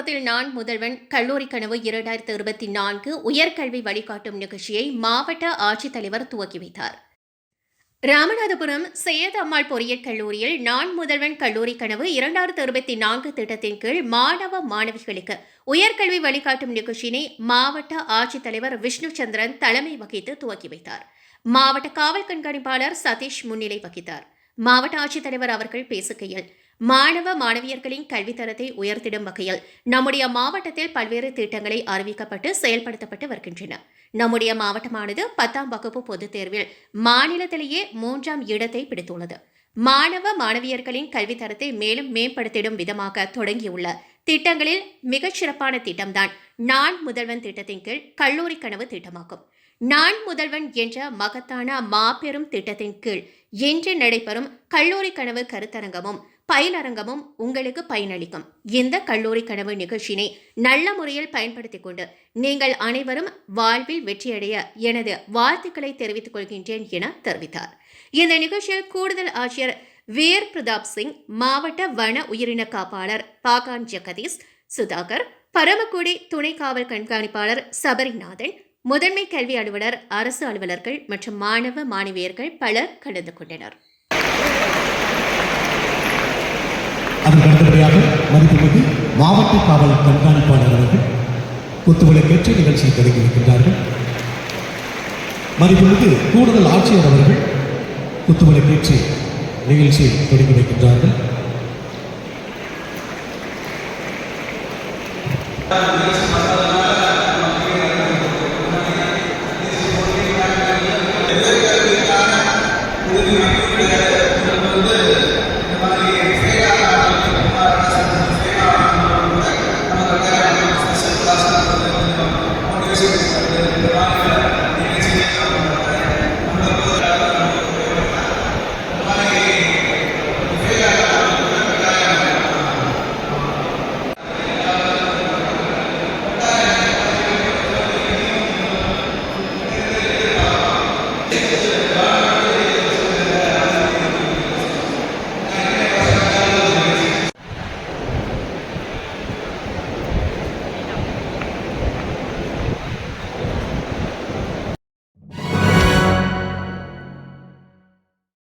ராமநாதபுரத்தில் நான் முதல்வன் கல்லூரி கனவு இரண்டாயிரத்து இருபத்தி நான்கு உயர்கல்வி வழிகாட்டும் நிகழ்ச்சியை மாவட்ட ஆட்சித்தலைவர் துவக்கி வைத்தார். ராமநாதபுரம் சையத் அம்மாள் பொறியியல் கல்லூரியில் நான் முதல்வன் கல்லூரி கனவு இரண்டாயிரத்து இருபத்தி நான்கு திட்டத்தின் கீழ் மாணவ மாணவிகளுக்கு உயர்கல்வி வழிகாட்டும் நிகழ்ச்சியினை மாவட்ட ஆட்சித்தலைவர் விஷ்ணு சந்திரன் தலைமை வகித்து துவக்கி வைத்தார். மாவட்ட காவல் கண்காணிப்பாளர் சதீஷ் முன்னிலை வகித்தார். மாவட்ட ஆட்சித்தலைவர் அவர்கள் பேசுகையில் மாணவ மாணவியர்களின் கல்வித்தரத்தை உயர்த்திடும் வகையில் நம்முடைய மாவட்டத்தில் பல்வேறு திட்டங்களை அறிவிக்கப்பட்டு செயல்படுத்தப்பட்டு வருகின்றன. நம்முடைய மாவட்டமானது பத்தாம் வகுப்பு பொதுத் தேர்வில் மாநிலத்திலேயே மூன்றாம் இடத்தை பிடித்துள்ளது. மாணவ மாணவியர்களின் கல்வித்தரத்தை மேலும் மேம்படுத்திடும் விதமாக தொடங்கியுள்ள திட்டங்களில் மிகச்சிறப்பான திட்டம்தான் நான் முதல்வன் திட்டத்தின் கீழ் கல்லூரி கனவு திட்டமாகும். நான் முதல்வன் என்ற மகத்தான மாபெரும் திட்டத்தின் கீழ் இன்று நடைபெறும் கல்லூரி கனவு கருத்தரங்கமும் பயிலரங்கமும் உங்களுக்கு பயனளிக்கும். இந்த கல்லூரி கனவு நிகழ்ச்சியினை நல்ல முறையில் பயன்படுத்திக் கொண்டு நீங்கள் அனைவரும் வாழ்வில் வெற்றியடைய எனது வாழ்த்துக்களை தெரிவித்துக் கொள்கின்றேன் என தெரிவித்தார். இந்த நிகழ்ச்சியில் கூடுதல் ஆட்சியர் வீர் பிரதாப் சிங் மாவட்ட வன உயிரின காப்பாளர் பாகான் ஜெகதீஷ் சுதாகர் பரமக்குடி துணை காவல் கண்காணிப்பாளர் சபரிநாதன் முதன்மை கல்வி அலுவலர் அரசு அலுவலர்கள் மற்றும் மாணவ மாணவியர்கள் பலர் கலந்து கொண்டனர். அதற்கு அடுத்தபடியாக மதிப்புமிகு மாவட்ட காவல் கண்காணிப்பாளர் அவர்கள் குத்துவிளை நிகழ்ச்சியை தொடங்கி வைக்கின்றார்கள். மதிப்புமிகு கூடுதல் ஆட்சியர் அவர்கள் குத்துவிளை பேச்சு நிகழ்ச்சியை தொடங்கி வைக்கின்றார்கள். நிகழ்ச்சி